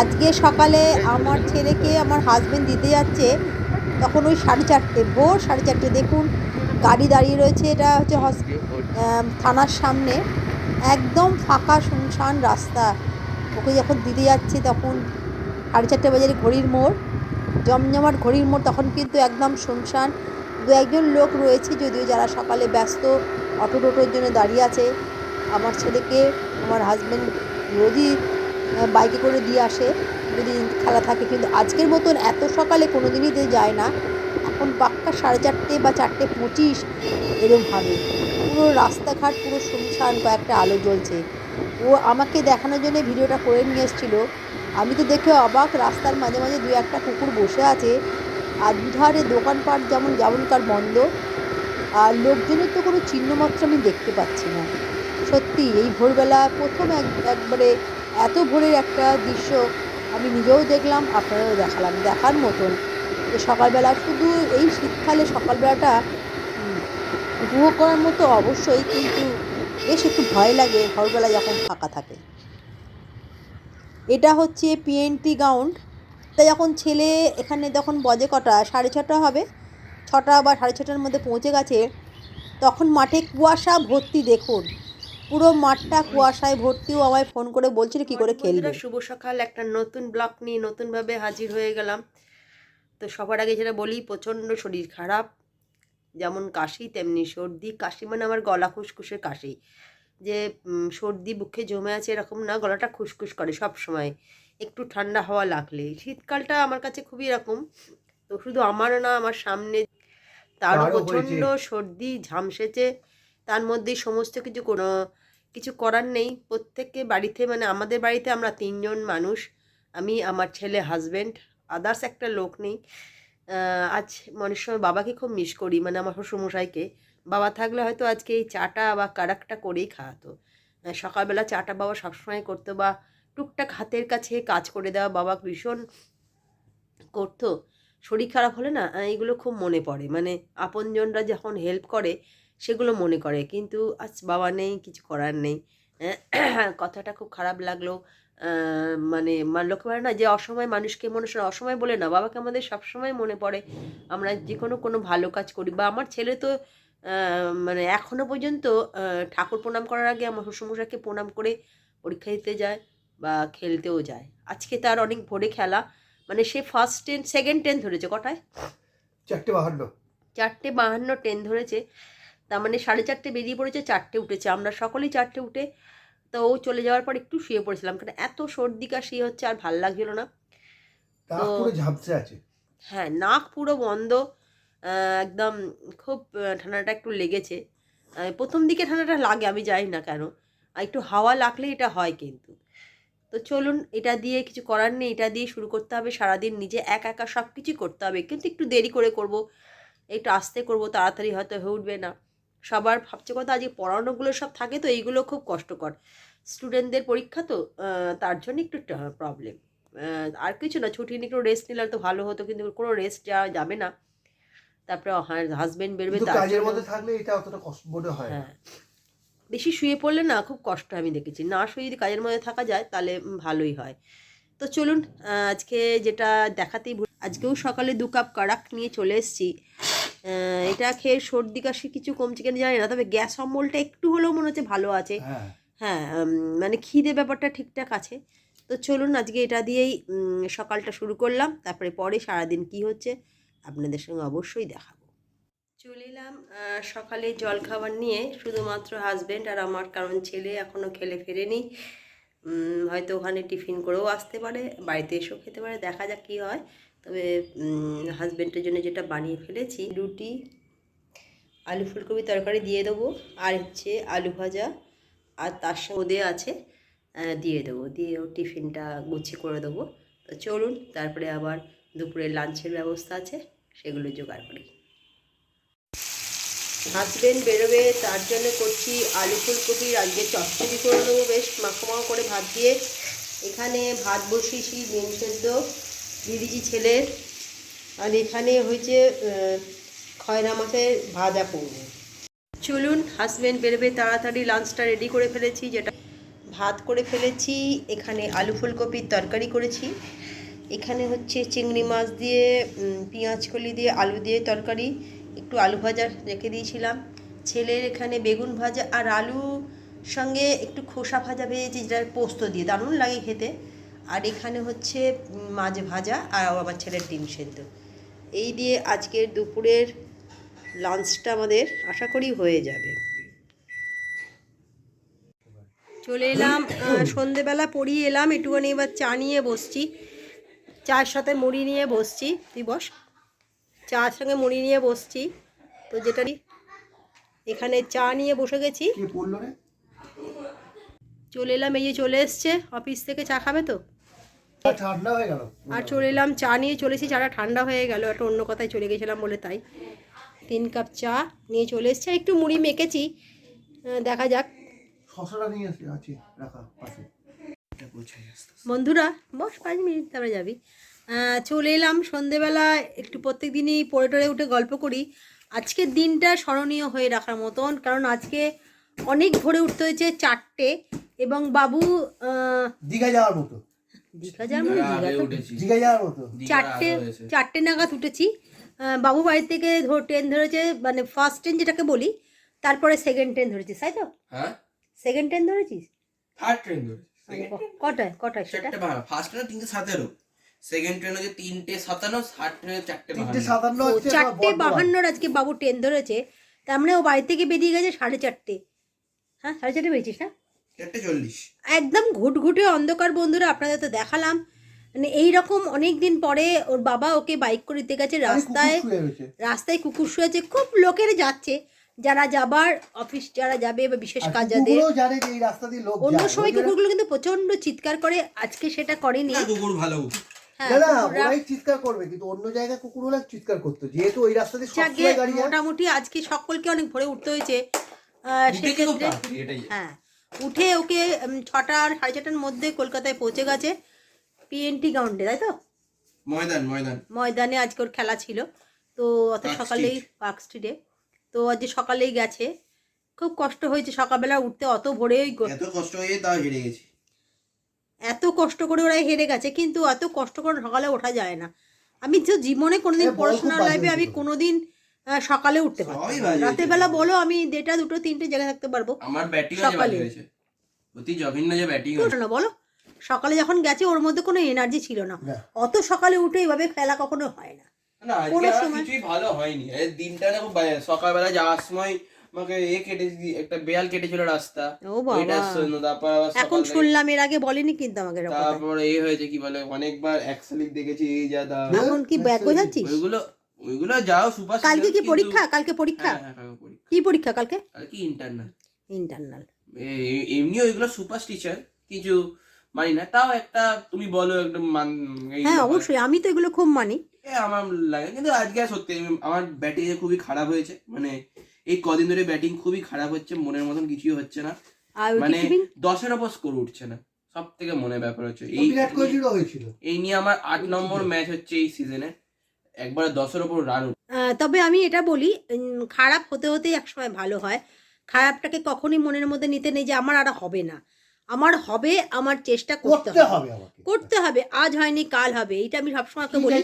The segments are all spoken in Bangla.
আজকে সকালে আমার ছেলেকে আমার হাজবেন্ড দিতে যাচ্ছে, তখন ওই সাড়ে চারটে, ভোর সাড়ে চারটে, দেখুন, গাড়ি দাঁড়িয়ে রয়েছে, এটা হচ্ছে হস থানার সামনে, একদম ফাঁকা শুনশান রাস্তা। ওকে যখন দিতে যাচ্ছে, তখন সাড়ে চারটে বাজারে ঘড়ির মোড়, জমজমাট ঘড়ির মোড়, তখন কিন্তু একদম শুনশান। দু একজন লোক রয়েছে, যদিও যারা সকালে ব্যস্ত অটো টোটোর জন্য দাঁড়িয়ে আছে, আমার ছেলেকে, আমার হাজব্যান্ড রোজই বাইকে করে দিয়ে আসে, যদি খেলা থাকে। কিন্তু আজকের মতন এত সকালে কোনো দিনই দিয়ে যায় না, এখন পাক্কা সাড়ে চারটে বা চারটে পঁচিশ এরমভাবে পুরো রাস্তাঘাট, পুরো শুনশান, কয়েকটা আলো জ্বলছে। ও আমাকে দেখানোর জন্য ভিডিওটা করে নিয়ে এসেছিল। আমি তো দেখে অবাক, রাস্তার মাঝে মাঝে দু একটা কুকুর বসে আছে। আর দুধারে দোকানপাট যেমন যেমনকার বন্ধ, আর লোকজনের তো কোনো চিহ্নমাত্র আমি দেখতে পাচ্ছি না। সত্যি, এই ভোরবেলা প্রথম এক, একবারে এত ভোরের একটা দৃশ্য আমি নিজেও দেখলাম, আপনারাও দেখালাম, দেখার মতন। সকালবেলা শুধু এই শীতকালে সকালবেলাটা উপভোগ করার মতো অবশ্যই, কিন্তু বেশ একটু ভয় লাগে ভোরবেলা যখন ফাঁকা থাকে। এটা হচ্ছে পিএনটি গ্রাউন্ড তা যখন ছেলে এখানে যখন বজে কটা, সাড়ে ছটা হবে, ছটা বা সাড়ে ছটার মধ্যে পৌঁছে গেছে, তখন মাঠে কুয়াশা ভর্তি দেখুন। পুরো মাঠটা কুয়াশায় ভর্তিও আমায় ফোন করে বলছিল কি করে খেলবে? শুভ সকাল একটা নতুন ব্লগ নিয়ে নতুনভাবে হাজির হয়ে গেলাম। তো সবার আগে যেটা বলি প্রচণ্ড শরীর খারাপ যেমন কাশি তেমনি সর্দি। কাশি মানে আমার গলা খুসখুসের কাশি। যে সর্দি বুকে জমে আছে এরকম না গলাটা খুসখুস করে সব সময়। একটু ঠান্ডা হাওয়া লাগলে। শীতকালটা আমার কাছে খুবই এরকম। তো শুধু আমারও না আমার সামনে তারও প্রচণ্ড সর্দি ঝামসেছে তার মধ্যেই সমস্ত কিছু কোনো কিছু করার নেই। প্রত্যেককে বাড়িতে মানে আমাদের বাড়িতে আমরা তিনজন মানুষ। আমি, আমার ছেলে হাজব্যান্ড আদার্স একটা লোক নেই। আজ মনের সময় বাবাকে খুব মিস করি মানে আমার শ্বশুরমশাইকে। বাবা থাকলে হয়তো আজকে এই চাটা বা কারাকটা করেই খাওয়াতো। সকালবেলা চাটা বাবা সবসময় করতো বা টুকটাক হাতের কাছে কাজ করে দেওয়া বাবা ভীষণ করতো। শরীর খারাপ হলে না এগুলো খুব মনে পড়ে। মানে আপনজনরা যখন হেল্প করে সেগুলো মনে করে। কিন্তু আজ বাবা নেই কিছু করার নেই। আহ, কথাটা খুব খারাপ লাগল। মানে লোকে বলে না যে অসময় মানুষকে মনে মানুষের অসময় বলে না বাবাকে আমাদের সবসময় মনে পড়ে। আমরা যে কোনো কোনো ভালো কাজ করি। বা আমার ছেলে তো মানে এখনও পর্যন্ত ঠাকুর প্রণাম করার আগে আমার শ্বশুরমশাইকে প্রণাম করে পরীক্ষা দিতে যায় বা খেলতেও যায়। আজকে তার অনেক ভোরে খেলা। মানে সে ফার্স্ট টেন সেকেন্ড টেন ধরেছে কটায়? চারটে বাহান্ন। চারটে বাহান্ন ট্রেন ধরেছে। তার মানে সাড়ে চারটে বেরিয়ে পড়েছে চারটে উঠেছে। আমরা সকলেই চারটে উঠে তো ও চলে যাওয়ার পর একটু শুয়ে পড়েছিলাম কারণ এত সর্দি কাশি হচ্ছে আর ভালো লাগছিল না। তো- আছে। হ্যাঁ নাক পুরো বন্ধ একদম খুব ঠান্ডাটা একটু লেগেছে। প্রথম দিকে ঠান্ডাটা লাগে আমি জানি না কেন। আর একটু হাওয়া লাগলে এটা হয় কিন্তু। তো চলুন এটা দিয়ে কিছু করার নেই এটা দিয়ে শুরু করতে হবে। সারাদিন নিজে একা একা সব কিছুই করতে হবে। কিন্তু একটু দেরি করে করব একটু আস্তে করব তাড়াতাড়ি হয়তো হয়ে উঠবে না। সবার ভাবছে কথা আজকে পড়ানোগুলো সব থাকে তো এইগুলো খুব কষ্টকর। স্টুডেন্টদের পরীক্ষা তো তার জন্য একটু প্রবলেম আর কিছু না ছুটি নিয়ে একটু রেস্ট নিলে তো ভালো হতো কিন্তু কোনো রেস্ট যাওয়া যাবে না। তারপরে হাজবেন্ড বেরোবে তার কাজের মধ্যে থাকলে এটা অতটা কষ্ট মনে হয় হ্যাঁ। বেশি শুয়ে পড়লে না খুব কষ্ট আমি দেখেছি। না শুয়ে যদি কাজের মধ্যে থাকা যায় তাহলে ভালোই হয়। তো চলুন আজকে যেটা দেখাতেই আজকেও সকালে দু কাপ কারাক নিয়ে চলে এসেছি। এটা খেয়ে সর্দি কাশি কিছু কমছে কিনা জানি না তবে গ্যাস অম্বলটা একটু হলেও মনে হচ্ছে ভালো আছে। হ্যাঁ। হ্যাঁ মানে খিদে ব্যাপারটা ঠিকঠাক আছে। তো চলুন আজকে এটা দিয়েই সকালটা শুরু করলাম। তারপরে পরে সারাদিন কি হচ্ছে আপনাদের সঙ্গে অবশ্যই দেখাবো। চলে এলাম সকালে জল খাবার নিয়ে শুধুমাত্র হাজবেন্ড আর আমার, কারণ ছেলে এখনও খেলে ফেরেনি। হয়তো ওখানে টিফিন করেও আসতে পারে, বাড়িতে এসেও খেতে পারে, দেখা যাক কী হয়। তবে হাজবেন্ডের জন্য যেটা বানিয়ে ফেলেছি, রুটি, আলু ফুলকপি তরকারি দিয়ে দেবো, আর হচ্ছে আলু ভাজা, আর তার সঙ্গে আছে দিয়ে দেবো, দিয়ে টিফিনটা গুছিয়ে করে দেবো। তো চলুন, তারপরে আবার দুপুরে লাঞ্চের ব্যবস্থা আছে, সেগুলো জোগাড় করি। হাজবেন্ড বেরোবে, তার জন্য করছি আলু ফুলকপির আজকে চচ্চড়ি করে নেব, বেশ মাখো করে ভাত দিয়ে। এখানে ভাত বসিয়েছি, ডিম সেদ্ধ দিয়েছি ছেলের। আর এখানে হয়েছে খয়রা মাছের ভাজা করব চলুন হাজবেন্ড বেরোবে, তাড়াতাড়ি লাঞ্চটা রেডি করে ফেলেছি, যেটা ভাত করে ফেলেছি, এখানে আলু ফুলকপির তরকারি করেছি। এখানে হচ্ছে চিংড়ি মাছ দিয়ে পেঁয়াজ কলি দিয়ে, আলু দিয়ে তরকারি, একটু আলু ভাজা রেখে দিয়েছিলাম। ছেলের এখানে বেগুন ভাজা আর আলু সঙ্গে একটু খোসা ভাজা ভেজেছি, যেটা পোস্ত দিয়ে, দারুণ লাগে খেতে। আর এখানে হচ্ছে মাছ ভাজা আর আমার ছেলের ডিম সেদ্ধ। এই দিয়ে আজকের দুপুরের লাঞ্চটা আমাদের আশা করি হয়ে যাবে। চলে এলাম সন্ধেবেলা পড়িয়ে এলাম, একটুখানি এবার চা নিয়ে বসছি। চায়ের সাথে মুড়ি নিয়ে বসছি। তুই বস। চার সঙ্গে মুড়ি নিয়ে বসছি। তো যেটা এখানে চা নিয়ে বসে গেছি। চলে এলাম এই যে চলে এসছে। অফিস থেকে চা খাবে তো? আর ঠান্ডা হয়ে গেল। আর চলে এলাম চা নিয়ে চলেছি চাটা ঠান্ডা হয়ে গেল একটা অন্য কথায় চলে গেছিলাম বলে তাই। তিন কাপ চা নিয়ে চলে এসছে। একটু মুড়ি মেখেছি। দেখা যাক। শশাটা নিয়ে আসি আছে রাখা পাশে। বন্ধুরা বস পাঁচ মিনিট তারপরে যাবি। চলে এলাম সন্ধেবেলা একটু প্রত্যেক দিনই পড়ে টরে উঠে গল্প করি। আজকের দিনটা স্মরণীয় হয়ে রাখার মতন কারণ আজকে অনেক ভোরে উঠতে হয়েছে চারটে এবং বাবু দীঘা যাওয়ার মতো। দীঘা যাওয়ার মানে দীঘা যাওয়ার মতো। চারটে চারটে নাগাদ উঠেছি। বাবু বাড়ি থেকে ধর ট্রেন ধরেছে মানে ফার্স্ট ট্রেন যেটাকে বলি তারপরে সেকেন্ড ট্রেন ধরেছিস তাই তো? হ্যাঁ? সেকেন্ড ট্রেন ধরেছিস? থার্ড ট্রেন ধরেছি। ক- কটায়? কটায় সেটা? চারটে বাহান্ন ফার্স্ট ট্রেন তিনটে সতেরো। সেকেন্ড ট্রেন হচ্ছে তিনটে সাতান্ন থার্ড ট্রেনে চারটে তিনটে সাতান্ন চারটে বাহান্নর আজকে বাবু ট্রেন ধরেছে। তার মানে ও বাড়ি থেকে বেরিয়ে গেছে সাড়ে চারটে। হ্যাঁ সাড়ে চারটে বেরিয়েছিস না? চারটে চল্লিশ। একদম ঘুটঘুটে অন্ধকার বন্ধুরা আপনাদের তো দেখালাম। মানে এই রকম অনেক দিন পরে ওর বাবা ওকে বাইক করে দিতে গেছে রাস্তায়। রাস্তায় কুকুর শুয়েছে খুব লোকের যাচ্ছে। যারা যাবার অফিস যারা যাবে বা বিশেষ কাজ যাদের কুকুরও জানে যে এই রাস্তা দিয়ে লোক অন্য সময় কুকুরগুলো কিন্তু প্রচণ্ড চিৎকার করে আজকে সেটা করেনি। কুকুর ভালো। হ্যাঁ না না কুকুররা- ওরাই চিৎকার করবে কিন্তু অন্য জায়গায় কুকুর হলে চিৎকার করতো। যেহেতু ওই রাস্তা দিয়ে গাড়ি মোটামুটি আজকে সকলকে অনেক ভোরে উঠতে হয়েছে। আহ, উঠে সেক্ষেত্রে হ্যাঁ উঠে ওকে ছটা আর সাড়ে ছটার মধ্যে কলকাতায় পৌঁছে গেছে পিএনটি গ্রাউন্ডে তাই তো? ময়দান ময়দান। ময়দানে আজকে ওর খেলা ছিল তো অত সকালেই পার্ক স্ট্রিটে তো আজকে সকালেই গেছে খুব কষ্ট হয়েছে সকালবেলা উঠতে অত ভোরে ওই এত কষ্ট হয়ে তাও হেরে গেছি। এত কষ্ট করে ওরা হেরে গেছে কিন্তু এত কষ্ট করে সকালে ওঠা যায় না। আমি তো জীবনে কোনোদিন পড়াশোনার লাইফে আমি কোনোদিন সকালে উঠতে পারব রাতের বেলা বলো আমি দেড়টা দুটো তিনটে জায়গায় থাকতে পারব আমার ব্যাটিং সকালে। অতি জঘন্য যে ব্যাটিং না বলো। সকালে যখন গেছে ওর মধ্যে কোনো এনার্জি ছিল না। না। অত সকালে উঠে এইভাবে খেলা কখনো হয় না। না আজকে কোনো আমার সময়- কিছুই ভালো হয়নি। দিনটা না সকালবেলা যাওয়ার সময় আমাকে এ কেটে একটা বেয়াল কেটেছিল রাস্তা। ও বাবা। তারপর এখন শুনলাম এর আগে বলেনি কিন্তু আমাকে এরকম। তারপর এই হয়েছে কি বলে অনেকবার অ্যাক্সলিক দেখেছি এই যা দা এখন কি ব্যাগ বোঝাচ্ছিস? ওইগুলো ওইগুলো যাও সুপার কালকে কি পরীক্ষা? কালকে পরীক্ষা? কালকে পরীক্ষা। কি পরীক্ষা কালকে? কি ইন্টারনাল ইন্টারনাল এমনি ওইগুলো সুপার টিচার কিছু মানি না তাও একটা তুমি বলো একটা মান হ্যাঁ অবশ্যই আমি তো এগুলো খুব মানি। আমার লাগে কিন্তু আজকে সত্যি আমার ব্যাটিং খুবই খারাপ হয়েছে। মানে এই কদিন ধরে ব্যাটিং খুবই খারাপ হচ্ছে মনের মতন কিছুই হচ্ছে না। মানে দশের ওপর স্কোর উঠছে না। সব থেকে মনে ব্যাপার হচ্ছে এই বিরাট কোহলিরও হয়েছিল। এই নিয়ে আমার আট নম্বর ম্যাচ হচ্ছে এই সিজনে একবার দশের ওপর রান তবে আমি এটা বলি উম, খারাপ হতে হতেই একসময় ভালো হয়। খারাপটাকে কখনই মনের মধ্যে নিতে নেই যে আমার আর হবে না। আমার হবে আমার চেষ্টা করতে হবে। করতে হবে আজ হয়নি কাল হবে এটা আমি সবসময় ওকে বলি।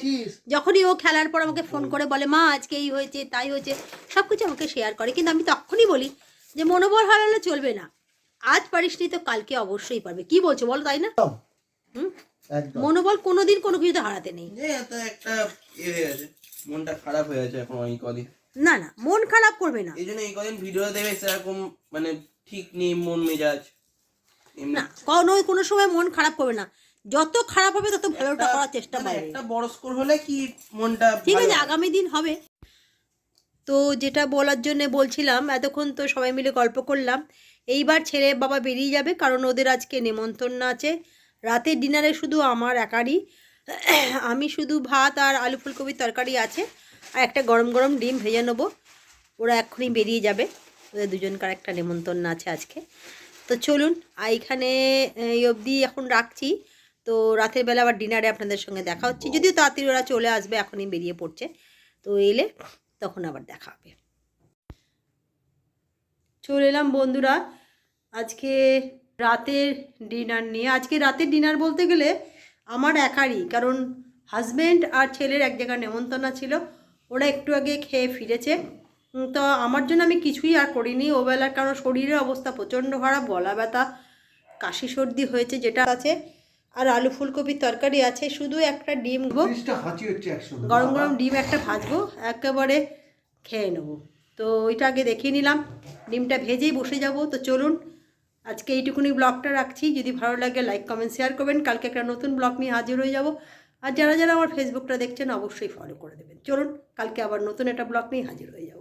যখনই ও খেলার পর আমাকে ফোন করে বলে মা আজকে এই হয়েছে তাই হয়েছে সব কিছু আমাকে শেয়ার করে। কিন্তু আমি তখনই বলি যে মনোবল হারালে চলবে না। আজ পারিসনি তো কালকে অবশ্যই পারবে। কি বলছো বলো তাই না? হুম? মনোবল কোনোদিন কোনো কিছুতে হারাতে নেই। একটা গেছে। মনটা খারাপ হয়ে গেছে এখন এই কদিন। না না মন খারাপ করবে না। এই জন্য এই কদিন ভিডিও দেবে সেরকম মানে ঠিক নেই মন মেজাজ। না কোনো কোনো সময় মন খারাপ করবে না। যত খারাপ হবে তত ভালোটা করার চেষ্টা মানে করবে একটা বড় স্কোর হলে কি মনটা ঠিক আছে আগামী দিন হবে। তো যেটা বলার জন্য বলছিলাম এতক্ষণ তো সবাই মিলে গল্প করলাম। এইবার ছেলে বাবা বেরিয়ে যাবে কারণ ওদের আজকে নেমন্তন্ন আছে। রাতের ডিনারে শুধু আমার একারই। আমি শুধু ভাত আর আলু ফুলকপির তরকারি আছে। আর একটা গরম গরম ডিম ভেজে নেব। ওরা এক্ষুনি বেরিয়ে যাবে। ওদের দুজনকার একটা নেমন্তন্ন আছে আজকে। তো চলুন এখানে এই অবধি এখন রাখছি। তো রাতের বেলা আবার ডিনারে আপনাদের সঙ্গে দেখা হচ্ছে। যদিও তাড়াতাড়ি ওরা চলে আসবে, এখনই বেরিয়ে পড়ছে। তো এলে তখন আবার দেখা হবে। চলে এলাম বন্ধুরা, আজকে রাতের ডিনার নিয়ে। আজকে রাতের ডিনার বলতে গেলে আমার একারই, কারণ হাজব্যান্ড আর ছেলের এক জায়গায় নেমন্তন্ন ছিল। ওরা একটু আগে খেয়ে ফিরেছে। তো আমার জন্য আমি কিছুই আর করিনি। ওবেলার কারণ শরীরের অবস্থা প্রচণ্ড খারাপ গলা ব্যথা কাশি সর্দি হয়েছে যেটা আছে আর আলু ফুলকপির তরকারি আছে। শুধু একটা ডিম গরম গরম ডিম একটা ভাজবো একেবারে খেয়ে নেব। তো ওইটা আগে দেখিয়ে নিলাম। ডিমটা ভেজেই বসে যাব। তো চলুন আজকে এইটুকুনি ব্লগটা রাখছি। যদি ভালো লাগে লাইক কমেন্ট শেয়ার করবেন। কালকে একটা নতুন ব্লগ নিয়ে হাজির হয়ে যাব। আর যারা যারা আমার ফেসবুকটা দেখছেন অবশ্যই ফলো করে দেবেন। চলুন কালকে আবার নতুন একটা ব্লগ নিয়ে হাজির হয়ে যাব।